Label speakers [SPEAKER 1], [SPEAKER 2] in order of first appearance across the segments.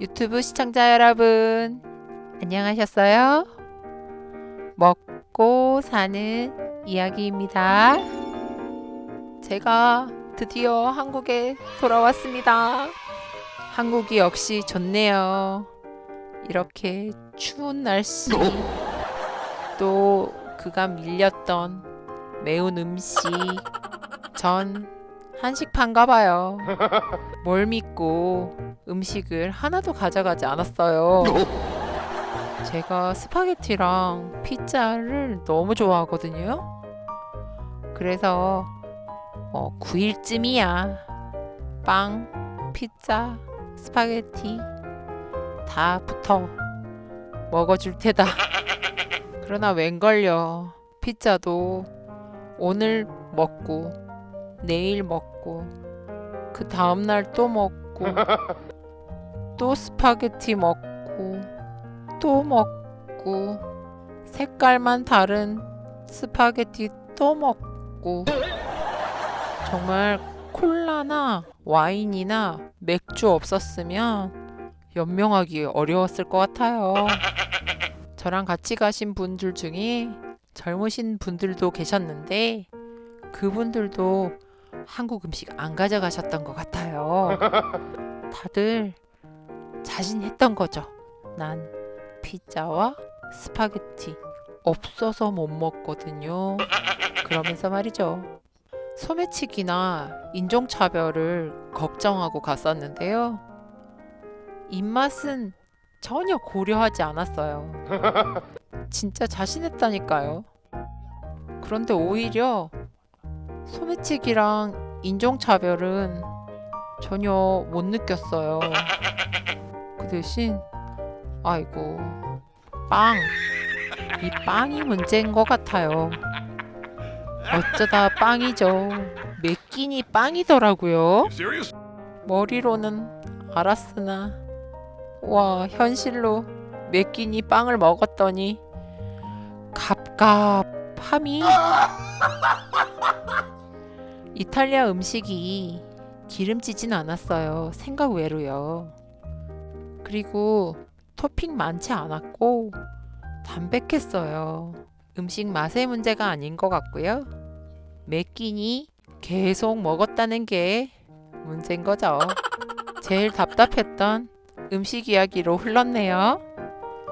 [SPEAKER 1] 유튜브 시청자 여러분, 안녕하셨어요? 먹고 사는 이야기입니다. 제가 드디어 한국에 돌아왔습니다. 한국이 역시 좋네요. 이렇게 추운 날씨, 또 그간 밀렸던 매운 음식, 전 한식판가 봐요. 뭘 믿고 음식을 하나도 가져가지 않았어요. 제가 스파게티랑 피자를 너무 좋아하거든요. 그래서 어, 9일쯤이야. 빵, 피자, 스파게티 다 붙어 먹어줄 테다. 그러나 웬걸요. 피자도 오늘 먹고 내일 먹고 그 다음날 또 먹고 또 스파게티 먹고 또 먹고 색깔만 다른 스파게티 또 먹고 정말 콜라나 와인이나 맥주 없었으면 연명하기 어려웠을 것 같아요. 저랑 같이 가신 분들 중에 젊으신 분들도 계셨는데 그분들도 한국 음식 안 가져가셨던 것 같아요. 다들 자신했던 거죠. 난 피자와 스파게티 없어서 못 먹거든요. 그러면서 말이죠. 소매치기나 인종차별을 걱정하고 갔었는데요. 입맛은 전혀 고려하지 않았어요. 진짜 자신했다니까요. 그런데 오히려 소매치기랑 인종차별은 전혀 못 느꼈어요. 그 대신 아이고 빵. 이 빵이 문제인 것 같아요. 어쩌다 빵이죠. 매 끼니 빵이더라고요. 머리로는 알았으나 와 현실로 몇 끼니 빵을 먹었더니 갑갑함이 이탈리아 음식이 기름지진 않았어요. 생각 외로요. 그리고 토핑 많지 않았고 담백했어요. 음식 맛의 문제가 아닌 것 같고요. 몇 끼니 계속 먹었다는 게 문제인 거죠. 제일 답답했던 음식 이야기로 흘렀네요.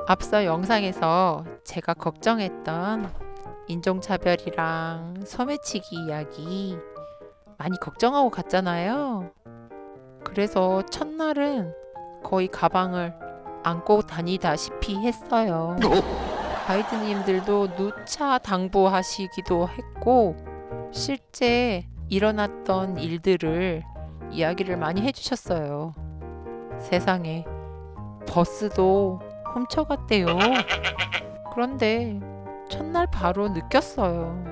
[SPEAKER 1] 앞서 영상에서 제가 걱정했던 인종차별이랑 소매치기 이야기 많이 걱정하고 갔잖아요. 그래서 첫날은 거의 가방을 안고 다니다시피 했어요. 가이드님들도 누차 당부하시기도 했고 실제 일어났던 일들을 이야기를 많이 해주셨어요. 세상에 버스도 훔쳐갔대요. 그런데 첫날 바로 느꼈어요.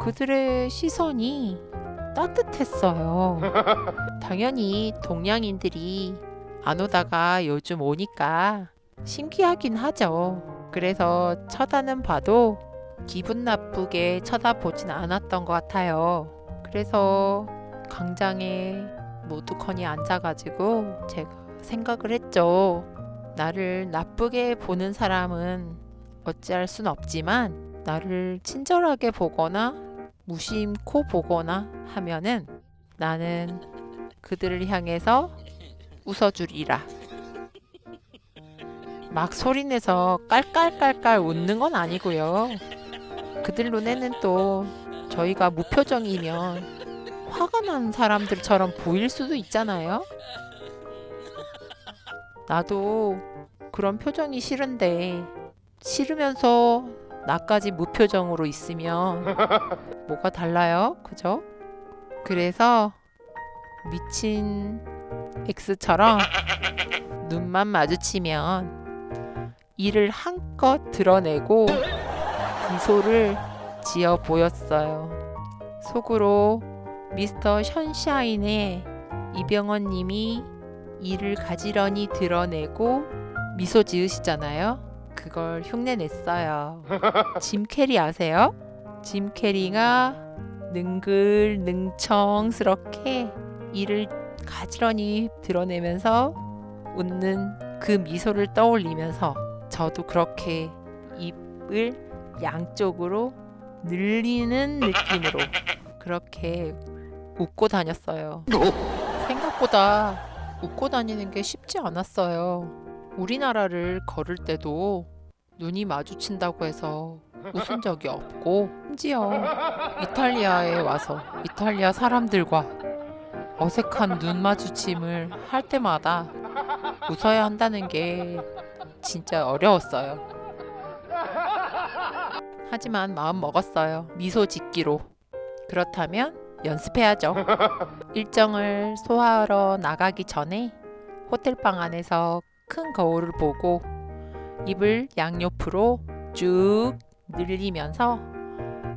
[SPEAKER 1] 그들의 시선이 따뜻했어요. 당연히 동양인들이 안 오다가 요즘 오니까 신기하긴 하죠. 그래서 쳐다는 봐도 기분 나쁘게 쳐다보진 않았던 것 같아요. 그래서 광장에 모두커니 앉아가지고 제가 생각을 했죠. 나를 나쁘게 보는 사람은 어찌할 순 없지만 나를 친절하게 보거나 무심코 보거나 하면은 나는 그들을 향해서 웃어주리라. 막 소리내서 깔깔깔깔 웃는 건 아니고요. 그들 눈에는 또 저희가 무표정이면 화가 난 사람들처럼 보일 수도 있잖아요. 나도 그런 표정이 싫은데 싫으면서 나까지 무표정으로 있으면 뭐가 달라요? 그죠? 그래서 미친 X처럼 눈만 마주치면 이를 한껏 드러내고 미소를 지어 보였어요. 속으로 미스터 션샤인의 이병헌 님이 이를 가지런히 드러내고 미소 지으시잖아요. 그걸 흉내냈어요. 짐 캐리 아세요? 짐 캐리가 능글 능청스럽게 이를 가지런히 드러내면서 웃는 그 미소를 떠올리면서 저도 그렇게 입을 양쪽으로 늘리는 느낌으로 그렇게 웃고 다녔어요. 생각보다 웃고 다니는 게 쉽지 않았어요. 우리나라를 걸을 때도 눈이 마주친다고 해서 웃은 적이 없고 심지어 이탈리아에 와서 이탈리아 사람들과 어색한 눈 마주침을 할 때마다 웃어야 한다는 게 진짜 어려웠어요. 하지만 마음 먹었어요. 미소 짓기로. 그렇다면 연습해야죠. 일정을 소화하러 나가기 전에 호텔방 안에서 큰 거울을 보고 입을 양옆으로 쭉 늘리면서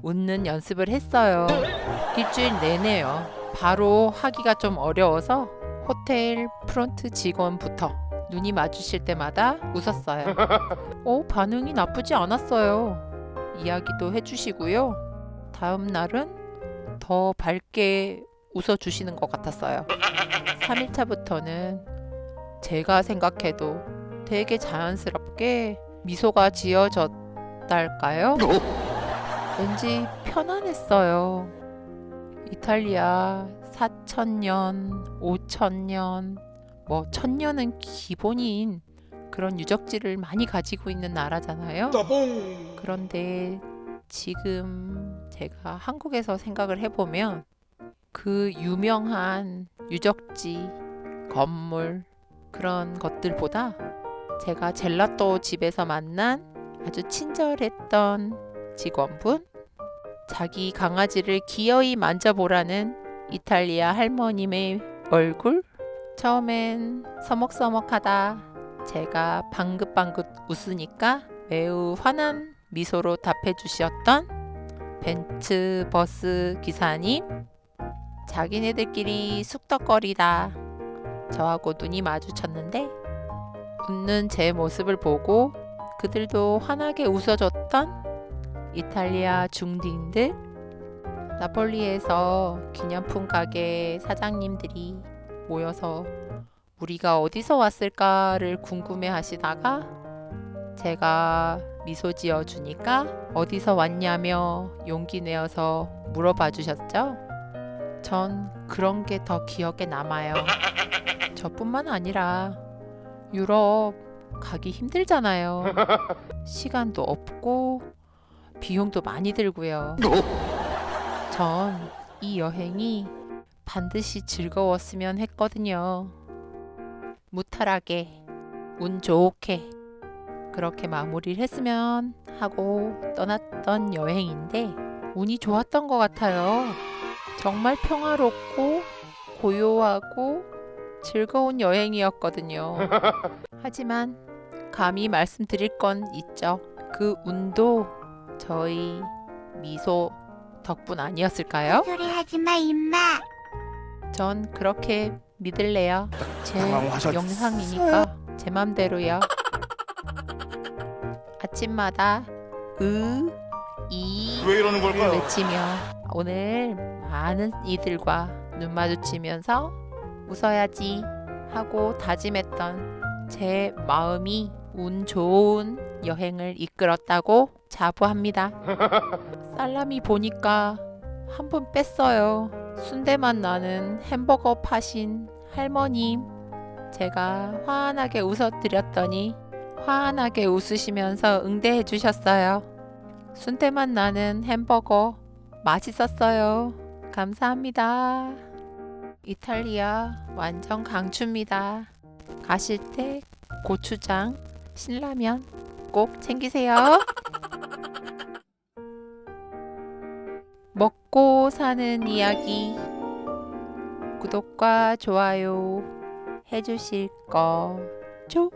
[SPEAKER 1] 웃는 연습을 했어요. 일주일 내내요. 바로 하기가 좀 어려워서 호텔 프론트 직원부터 눈이 마주칠 때마다 웃었어요. 오, 반응이 나쁘지 않았어요. 이야기도 해주시고요. 다음 날은 더 밝게 웃어주시는 것 같았어요. 3일차부터는 제가 생각해도 되게 자연스럽게 미소가 지어졌달까요? 왠지 편안했어요. 이탈리아 4천년, 5천년, 뭐 천년은 기본인 그런 유적지를 많이 가지고 있는 나라잖아요. 그런데 지금 제가 한국에서 생각을 해보면 그 유명한 유적지, 건물 그런 것들보다 제가 젤라또 집에서 만난 아주 친절했던 직원분, 자기 강아지를 기어이 만져보라는 이탈리아 할머님의 얼굴, 처음엔 서먹서먹하다. 제가 방긋방긋 웃으니까 매우 환한 미소로 답해 주셨던 벤츠 버스 기사님 자기네들끼리 쑥덕거리다 저하고 눈이 마주쳤는데 웃는 제 모습을 보고 그들도 환하게 웃어줬던 이탈리아 중딩들 나폴리에서 기념품 가게 사장님들이 모여서 우리가 어디서 왔을까를 궁금해 하시다가 제가 미소 지어 주니까 어디서 왔냐며 용기 내어서 물어봐 주셨죠? 전 그런 게 더 기억에 남아요. 저뿐만 아니라 유럽 가기 힘들잖아요. 시간도 없고 비용도 많이 들고요. 전 이 여행이 반드시 즐거웠으면 했거든요. 무탈하게, 운 좋게, 그렇게 마무리를 했으면 하고 떠났던 여행인데, 운이 좋았던 것 같아요. 정말 평화롭고, 고요하고, 즐거운 여행이었거든요. 하지만, 감히 말씀드릴 건 있죠. 그 운도 저희 미소 덕분 아니었을까요?
[SPEAKER 2] 소리 하지 마, 임마.
[SPEAKER 1] 전 그렇게 믿을래요. 제. 영상이니까 제 맘대로요. 아침마다 으, 이,
[SPEAKER 3] 왜 이러는 걸까요?
[SPEAKER 1] 외치며 오늘 많은 이들과 눈 마주치면서 웃어야지 하고 다짐했던 제 마음이 운 좋은 여행을 이끌었다고 자부합니다. 살라미 보니까 한번 뺐어요. 순대맛 나는 햄버거 파신 할머님. 제가 환하게 웃어드렸더니 환하게 웃으시면서 응대해 주셨어요. 순대맛 나는 햄버거 맛있었어요. 감사합니다. 이탈리아 완전 강추입니다. 가실 때 고추장, 신라면 꼭 챙기세요. 먹고 사는 이야기 구독과 좋아요 해주실 거죠?